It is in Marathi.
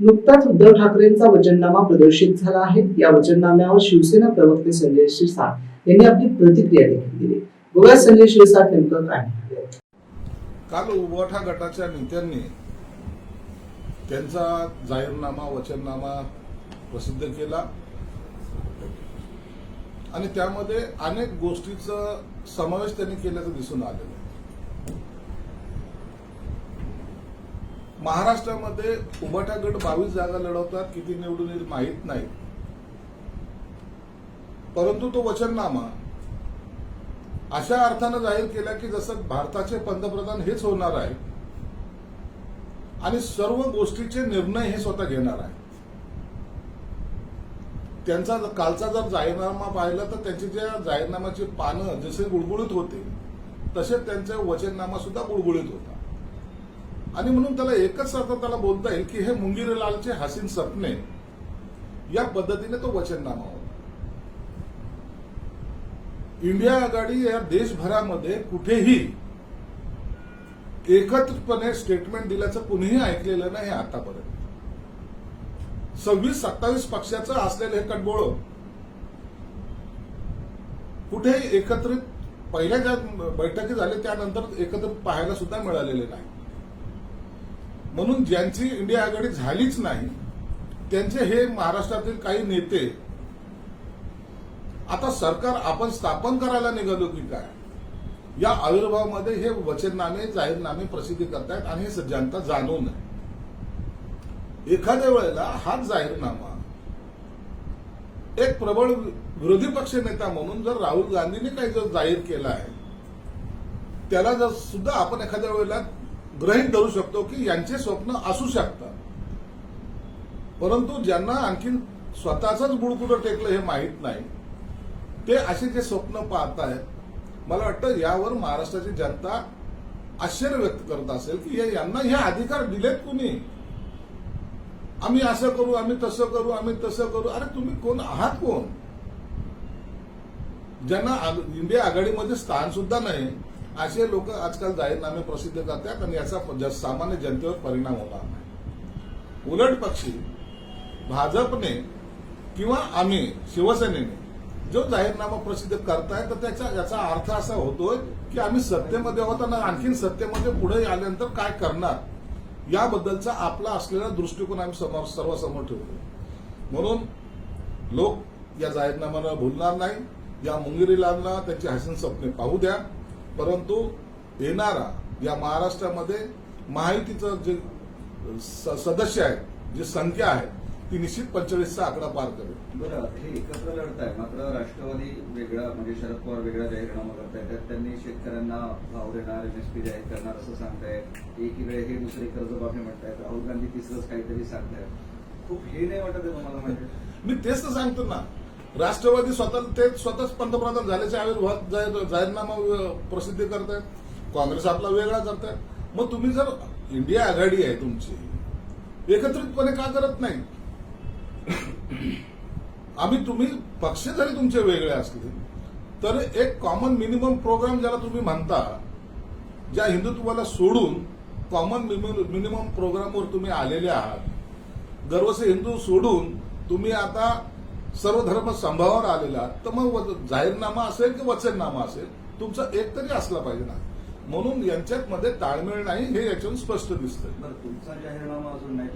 नुकताच उद्धव ठाकरेंचा वचननामा प्रदर्शित झाला आहे. या वचननाम्यावर शिवसेना प्रवक्ते संजय शिरसाट यांनी आपली प्रतिक्रिया देखील दिली. बघा संजय शिरसाट नेमकं काय काल उभवठा गटाच्या नेत्यांनी त्यांचा जाहीरनामा वचननामा प्रसिद्ध केला. आणि त्यामध्ये अनेक गोष्टीचा समावेश त्यांनी केल्याचं दिसून आलेलं आहे. महाराष्ट्रामध्ये उभटा गट बावीस जागा लढवतात किती निवडून येईल माहीत नाही. परंतु तो वचननामा अशा अर्थानं जाहीर केला की जसं भारताचे पंतप्रधान हेच होणार आहे आणि सर्व गोष्टीचे निर्णय हे स्वतः घेणार आहे त्यांचा कालचा जर जाहीरनामा पाहिला तर त्यांची ज्या जाहीरनाम्याची पानं जसे गुळगुळीत होते तसे त्यांचा वचननामा सुद्धा गुळगुळीत होता आणि म्हणून त्याला एकच अर्थ त्याला बोलता येईल की हे मुंगीरलालचे हसीन सपने या पद्धतीने तो वचननामा होता. इंडिया आघाडी या देशभरामध्ये कुठेही एकत्रितपणे स्टेटमेंट दिल्याचं कुणीही ऐकलेलं नाही आतापर्यंत. सव्वीस सत्तावीस पक्षाचं असलेलं हे कटबोळ कुठेही एकत्रित पहिल्या ज्या बैठकी झाली त्यानंतर एकत्रित पाहायला सुद्धा मिळालेले नाही. म्हणून ज्यांची इंडिया आघाडी झालीच नाही त्यांचे हे महाराष्ट्रातील काही नेते आता सरकार आपण स्थापन करायला निघालो की काय? या आविर्भावामध्ये हे वचननामे जाहीरनामे प्रसिद्धी करतायत आणि हे जनता जाणू नये एखाद्या वेळेला हाच जाहीरनामा एक प्रबळ विरोधी पक्ष नेता म्हणून जर राहुल गांधींनी काही जर जाहीर केला आहे त्याला जर सुद्धा आपण एखाद्या वेळेला ग्रहित धरू शकतो की यांचे स्वप्न असू शकतात. परंतु ज्यांना आणखी स्वतःच बुड कुठं टेकलं हे माहीत नाही ते असे जे स्वप्न पाहत आहेत मला वाटतं यावर महाराष्ट्राची जनता आश्चर्य व्यक्त करत असेल की हे- यांना हे अधिकार दिलेत कुणी? आम्ही असं करू आम्ही तसं करू आम्ही तसं करू. अरे तुम्ही कोण आहात कोण? ज्यांना इंडिया आघाडीमध्ये स्थान सुद्धा नाही. असे लोक आजकाल जाहीरनामे प्रसिद्ध करतात आणि याचा ज- सामान्य जनतेवर परिणाम होणार नाही. उलट पक्षी भाजपने किंवा आम्ही शिवसेनेने जो जाहीरनामा प्रसिद्ध करताय तर त्याचा याचा अर्थ असा होतोय की आम्ही सत्तेमध्ये आहोत आणि आणखीन सत्तेमध्ये पुढे आल्यानंतर काय करणार? याबद्दलचा आपला असलेला दृष्टिकोन आम्ही समोर सर्वसमोर ठेवतो. म्हणून लोक या जाहीरनाम्याला भुलणार नाही. या मुंगिरीलांना त्यांची हसीन स्वप्ने पाहू द्या. परंतु येणारा या महाराष्ट्रामध्ये महायुतीचं जे सदस्य आहेत जी संख्या आहे ती निश्चित पंचेचाळीसचा आकडा पार करेल. बरं हे एकत्र लढत आहे मात्र राष्ट्रवादी वेगळा म्हणजे शरद पवार वेगळा जाहीरनामा करतायत त्यात त्यांनी शेतकऱ्यांना भाव देणार एमएसपी जाहीर करणार असं सांगतायत. एकीकडे हे दुसरे कर्जमाफी म्हणतायत. राहुल गांधी तिसरंच काहीतरी सांगतायत. खूप हे नाही वाटत आहे तुम्हाला माहिती? मी तेच तर सांगतो ना राष्ट्रवादी स्वतः ते स्वतःच पंतप्रधान झाल्याचे आविर्भाव जाहीर- जाहीरनामा अ, प्रसिद्धी करतायत. काँग्रेस आपला वेगळा करतायत. मग तुम्ही जर इंडिया आघाडी आहे तुमची एकत्रितपणे का करत नाही? आम्ही तुम्ही पक्ष जरी तुमचे वेगळे असले तर एक कॉमन मिनिमम प्रोग्राम ज्याला तुम्ही म्हणता ज्या हिंदुत्वाला सोडून कॉमन मिनिमम प्रोग्रामवर तुम्ही आलेले आहात. गर्वसे हिंदू सोडून तुम्ही आता सर्व धर्म संभावावर आलेला तर मग जाहीरनामा असेल की वचननामा असेल तुमचा एक तरी असला पाहिजे ना. म्हणून यांच्यात मध्ये ताळमेळ नाही हे याच्यातून स्पष्ट दिसतं तुमचा जाहीरनामा अजून नाही